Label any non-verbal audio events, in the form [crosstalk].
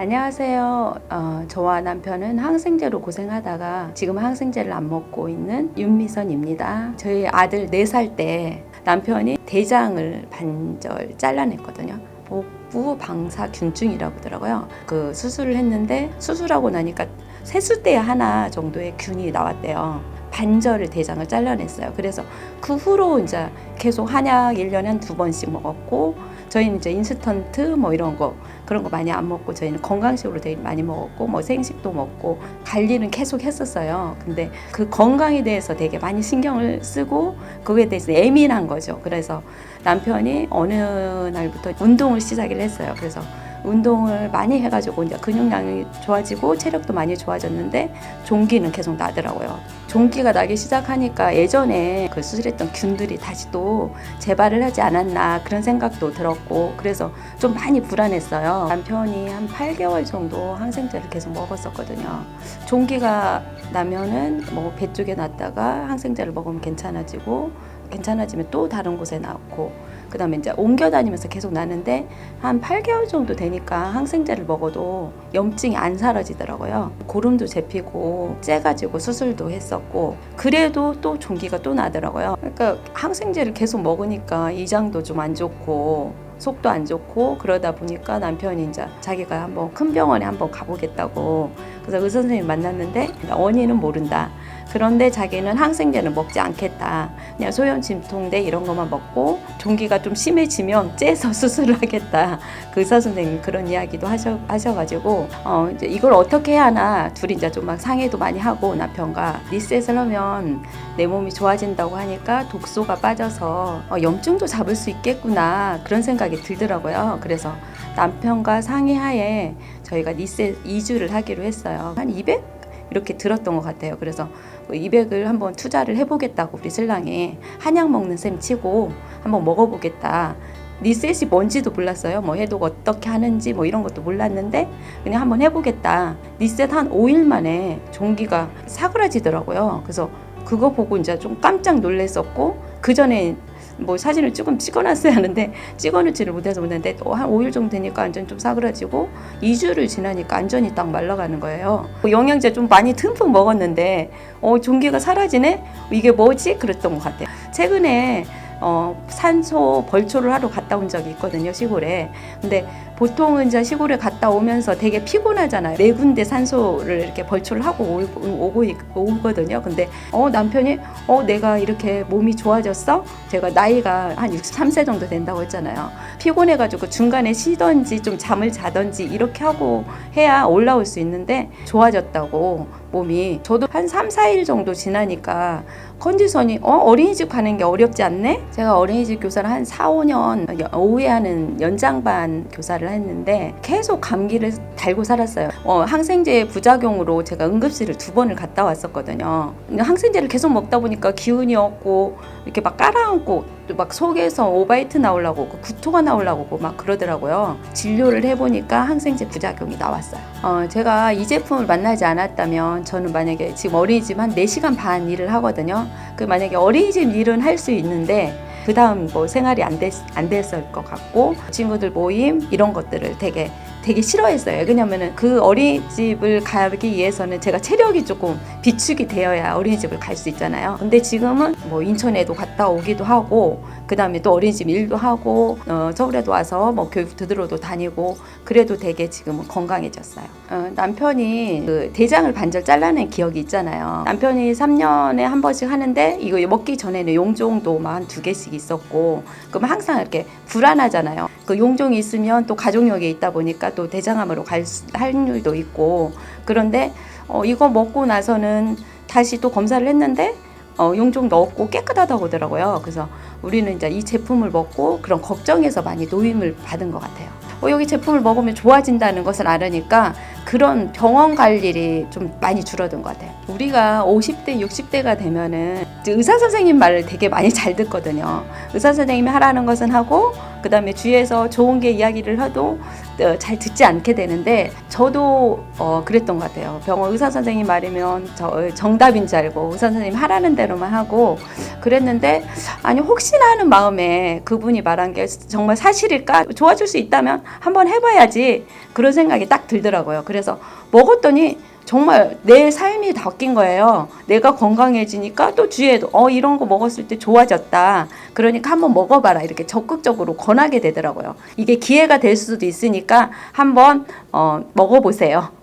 안녕하세요. 어, 저와 남편은 항생제로 고생하다가 지금 항생제를 안 먹고 있는 윤미선입니다. 저희 아들 4살 때 남편이 대장을 반절 잘라냈거든요. 복부 방사균증이라고 하더라고요. 그 수술을 했는데 수술하고 나니까 세수대 하나 정도의 균이 나왔대요. 반절을 대장을 잘라냈어요. 그래서 그 후로 이제 계속 한약 1년에 한 두 번씩 먹었고 저희는 이제 인스턴트 뭐 이런 거 그런 거 많이 안 먹고 저희는 건강식으로 되게 많이 먹었고 뭐 생식도 먹고 관리는 계속 했었어요. 근데 그 건강에 대해서 되게 많이 신경을 쓰고 그거에 대해서 예민한 거죠. 그래서 남편이 어느 날부터 운동을 시작을 했어요. 그래서 운동을 많이 해가지고 이제 근육량이 좋아지고 체력도 많이 좋아졌는데 종기는 계속 나더라고요. 종기가 나기 시작하니까 예전에 그 수술했던 균들이 다시 또 재발을 하지 않았나 그런 생각도 들었고 그래서 좀 많이 불안했어요. 남편이 한 8개월 정도 항생제를 계속 먹었었거든요. 종기가 나면은 뭐 배 쪽에 났다가 항생제를 먹으면 괜찮아지고 괜찮아지면 또 다른 곳에 나고 그 다음에 이제 옮겨 다니면서 계속 나는데 한 8개월 정도 되니까 항생제를 먹어도 염증이 안 사라지더라고요. 고름도 잡히고 째가지고 수술도 했었고 그래도 또 종기가 또 나더라고요. 그러니까 항생제를 계속 먹으니까 이장도 좀 안 좋고 속도 안 좋고 그러다 보니까 남편이 이제 자기가 한번 큰 병원에 한번 가보겠다고 그래서 의사 선생님 만났는데 원인은 모른다. 그런데 자기는 항생제는 먹지 않겠다. 그냥 소염 진통제 이런 것만 먹고 종기가 좀 심해지면 째서 [laughs] 수술을 하겠다. 그 의사 선생님 그런 이야기도 하셔 하셔가지고 어 이제 이걸 어떻게 해야 하나 둘이 이제 좀 막 상의도 많이 하고 남편과 리셋을 하면 내 몸이 좋아진다고 하니까 독소가 빠져서 어, 염증도 잡을 수 있겠구나 그런 생각이 들더라고요. 그래서 남편과 상의하에 저희가 리셋 2주를 하기로 했어요. 한 200? 이렇게 들었던 것 같아요. 그래서 200을 한번 투자를 해보겠다고 우리 신랑이 한약 먹는 셈 치고 한번 먹어보겠다. 리셋이 뭔지도 몰랐어요. 뭐 해독 어떻게 하는지 뭐 이런 것도 몰랐는데 그냥 한번 해보겠다. 리셋 한 5일 만에 종기가 사그라지더라고요. 그래서 그거 보고 이제 좀 깜짝 놀랐었고 그 전에 뭐 사진을 조금 찍어놨어야 하는데 찍어놓지를 못해서 못했는데 또 한 5일 정도 되니까 완전 좀 사그라지고 2주를 지나니까 완전히 딱 말라가는 거예요. 뭐 영양제 좀 많이 듬뿍 먹었는데 어 종기가 사라지네? 이게 뭐지? 그랬던 것 같아요. 최근에 어, 산소 벌초를 하러 갔다 온 적이 있거든요, 시골에. 근데 보통은 이제 시골에 갔다 오면서 되게 피곤하잖아요. 네 군데 산소를 이렇게 벌초를 하고 오- 오고 있- 오거든요. 근데 어, 남편이 어, 내가 이렇게 몸이 좋아졌어? 제가 나이가 한 63세 정도 된다고 했잖아요. 피곤해 가지고 중간에 쉬던지 좀 잠을 자던지 이렇게 하고 해야 올라올 수 있는데 좋아졌다고 몸이. 저도 한 3, 4일 정도 지나니까 컨디션이 어 어린이집 가는 게 어렵지 않네? 제가 어린이집 교사를 한 4, 5년 여- 오후에 하는 연장반 교사를 했는데 계속 감기를 달고 살았어요. 어, 항생제 부작용으로 제가 응급실을 두 번을 갔다 왔었거든요. 항생제를 계속 먹다 보니까 기운이 없고 이렇게 막 깔아앉고 또 막 속에서 오바이트 나오려고 그 구토가 나오려고 막 그러더라고요. 진료를 해보니까 항생제 부작용이 나왔어요. 어, 제가 이 제품을 만나지 않았다면 저는 만약에 지금 어린이집 한 4시간 반 일을 하거든요. 그 만약에 어린이집 일은 할 수 있는데 그 다음 뭐 생활이 안, 됐, 안 됐을 것 같고 친구들 모임 이런 것들을 되게 되게 싫어했어요. 왜냐면은 그 어린이집을 가기 위해서는 제가 체력이 조금 비축이 되어야 어린이집을 갈 수 있잖아요. 근데 지금은 뭐 인천에도 갔다 오기도 하고 그 다음에 또 어린이집 일도 하고 어, 서울에도 와서 뭐 교육 들으러도 다니고 그래도 되게 지금은 건강해졌어요. 어, 남편이 그 대장을 반절 잘라낸 기억이 있잖아요. 남편이 3년에 한 번씩 하는데 이거 먹기 전에는 용종도 막 한 두 개씩 있었고 그럼 항상 이렇게 불안하잖아요. 그 용종이 있으면 또 가족력에 있다 보니까 또 대장암으로 갈 수- 확률도 있고 그런데 어, 이거 먹고 나서는 다시 또 검사를 했는데 어, 용종도 없고 깨끗하다고 하더라고요. 그래서 우리는 이제 이 제품을 먹고 그런 걱정에서 많이 노임을 받은 것 같아요. 어, 여기 제품을 먹으면 좋아진다는 것을 알으니까 그런 병원 갈 일이 좀 많이 줄어든 것 같아요. 우리가 50대, 60대가 되면은 의사 선생님 말을 되게 많이 잘 듣거든요. 의사 선생님이 하라는 것은 하고 그 다음에 주위에서 좋은 게 이야기를 해도 어, 잘 듣지 않게 되는데 저도 어, 그랬던 것 같아요. 병원 의사 선생님 말이면 저, 어, 정답인 줄 알고 의사 선생님 하라는 대로만 하고 그랬는데 아니 혹시나 하는 마음에 그분이 말한 게 정말 사실일까 좋아질 수 있다면 한번 해봐야지 그런 생각이 딱 들더라고요. 그래서 먹었더니 정말 내 삶이 바뀐 거예요. 내가 건강해지니까 또 주위에도 어 이런 거 먹었을 때 좋아졌다. 그러니까 한번 먹어봐라 이렇게 적극적으로 권하게 되더라고요. 이게 기회가 될 수도 있으니까 한번 어, 먹어보세요.